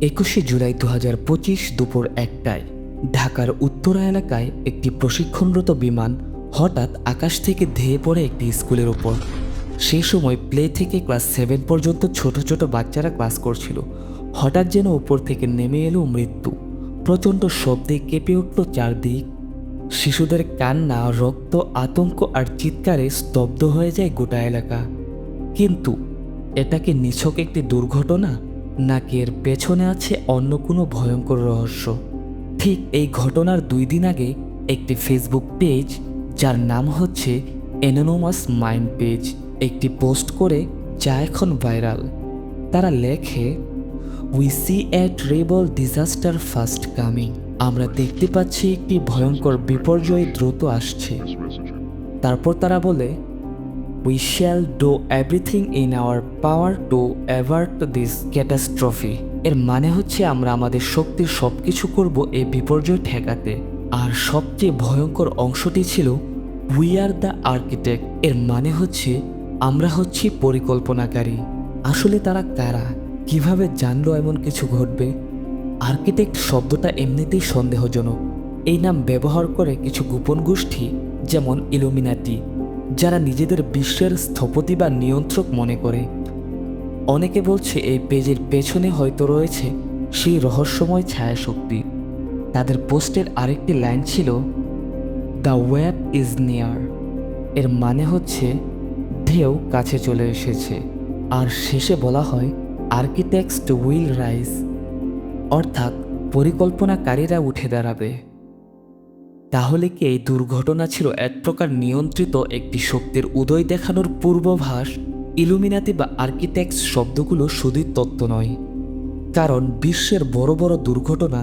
একুশে জুলাই দু হাজার পঁচিশ দুপুর একটায় ঢাকার উত্তরা এলাকায় একটি প্রশিক্ষণরত বিমান হঠাৎ আকাশ থেকে ধেয়ে পড়ে একটি স্কুলের ওপর। সেই সময় প্লে থেকে ক্লাস সেভেন পর্যন্ত ছোট ছোট বাচ্চারা ক্লাস করছিল। হঠাৎ যেন উপর থেকে নেমে এলো মৃত্যু। প্রচণ্ড শব্দে কেঁপে উঠল চারদিক। শিশুদের কান্না, রক্ত, আতঙ্ক আর চিৎকারে স্তব্ধ হয়ে যায় গোটা এলাকা। কিন্তু এটা কি নিছক একটি দুর্ঘটনা? নাকি এর পেছনে আছে অন্য কোনো ভয়ঙ্কর রহস্য? ঠিক এই ঘটনার দুই দিন আগে একটি ফেসবুক পেজ যার নাম হচ্ছে এনোনোমাস মাইন্ড পেজ একটি পোস্ট করে যা এখন ভাইরাল। তারা লেখে we see a treble disaster first coming আমরা দেখতে পাচ্ছি একটি ভয়ঙ্কর বিপর্যয় দ্রুত আসছে। তারপর তারা বলে we shall do everything in our power to avert this catastrophe এর মানে হচ্ছে আমরা আমাদের শক্তির সব কিছু করব এই বিপর্যয় ঠেকাতে। আর সবচেয়ে ভয়ঙ্কর অংশটি ছিল উই আর দ্য আর্কিটেক্ট এর মানে হচ্ছে, আমরা হচ্ছি পরিকল্পনাকারী। আসলে তারা কারা? কীভাবে জানলো এমন কিছু ঘটবে? আর্কিটেক্ট শব্দটা এমনিতেই সন্দেহজনক। এই নাম ব্যবহার করে কিছু গোপন গোষ্ঠী, যেমন ইলুমিনাটি। যারা নিজেদের বিশ্বের স্থপতি বা নিয়ন্ত্রক মনে করে। অনেকে বলছে এই পেজের পেছনে হয়তো রয়েছে সেই রহস্যময় ছায়াশক্তি। তাদের পোস্টের আরেকটি লাইন ছিল দ্য ওয়েব ইজ নিয়ার এর মানে হচ্ছে, ঢেউ কাছে চলে এসেছে। আর শেষে বলা হয় আর্কিটেক্টস উইল রাইজ অর্থাৎ পরিকল্পনাকারীরা উঠে দাঁড়াবে। তাহলে কি এই দুর্ঘটনা ছিল এক প্রকার নিয়ন্ত্রিত একটি শক্তির উদয় দেখানোর পূর্বভাস? ইলুমিনাতি বা আর্কিটেক্টস শব্দগুলো শুধুই তত্ত্ব নয়, কারণ বিশ্বের বড় বড় দুর্ঘটনা,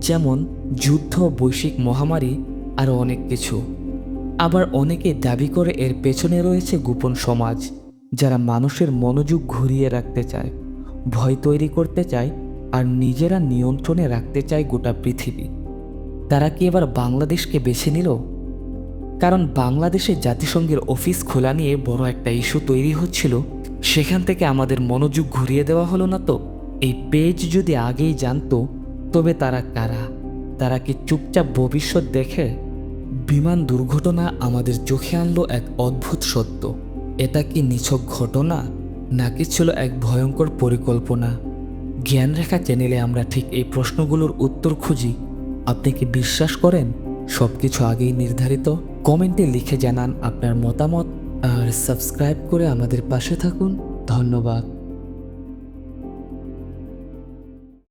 যেমন যুদ্ধ, বৈশ্বিক মহামারী, আরও অনেক কিছু। আবার অনেকে দাবি করে এর পেছনে রয়েছে গোপন সমাজ, যারা মানুষের মনোযোগ ঘুরিয়ে রাখতে চায়, ভয় তৈরি করতে চায়, আর নিজেরা নিয়ন্ত্রণে রাখতে চায় গোটা পৃথিবী। তারা কি এবার বাংলাদেশকে বেছে নিল? কারণ বাংলাদেশে জাতিসংঘের অফিস খোলা নিয়ে বড় একটা ইস্যু তৈরি হচ্ছিল। সেখান থেকে আমাদের মনোযোগ ঘুরিয়ে দেওয়া হলো না তো। এই পেজ যদি আগেই জানতো, তবে তারা কারা? তারা কি চুপচাপ ভবিষ্যৎ দেখে? বিমান দুর্ঘটনা আমাদের চোখে আনলো এক অদ্ভুত সত্য। এটা কি নিছক ঘটনা, নাকি ছিল এক ভয়ঙ্কর পরিকল্পনা? জ্ঞানরেখা চ্যানেলে আমরা ঠিক এই প্রশ্নগুলোর উত্তর খুঁজি। আপনি কি বিশ্বাস করেন? সব কিছু আগেই নির্ধারিত। কমেন্টে লিখে জানান আপনার মতামত আর সাবস্ক্রাইব করে আমাদের পাশে থাকুন। ধন্যবাদ।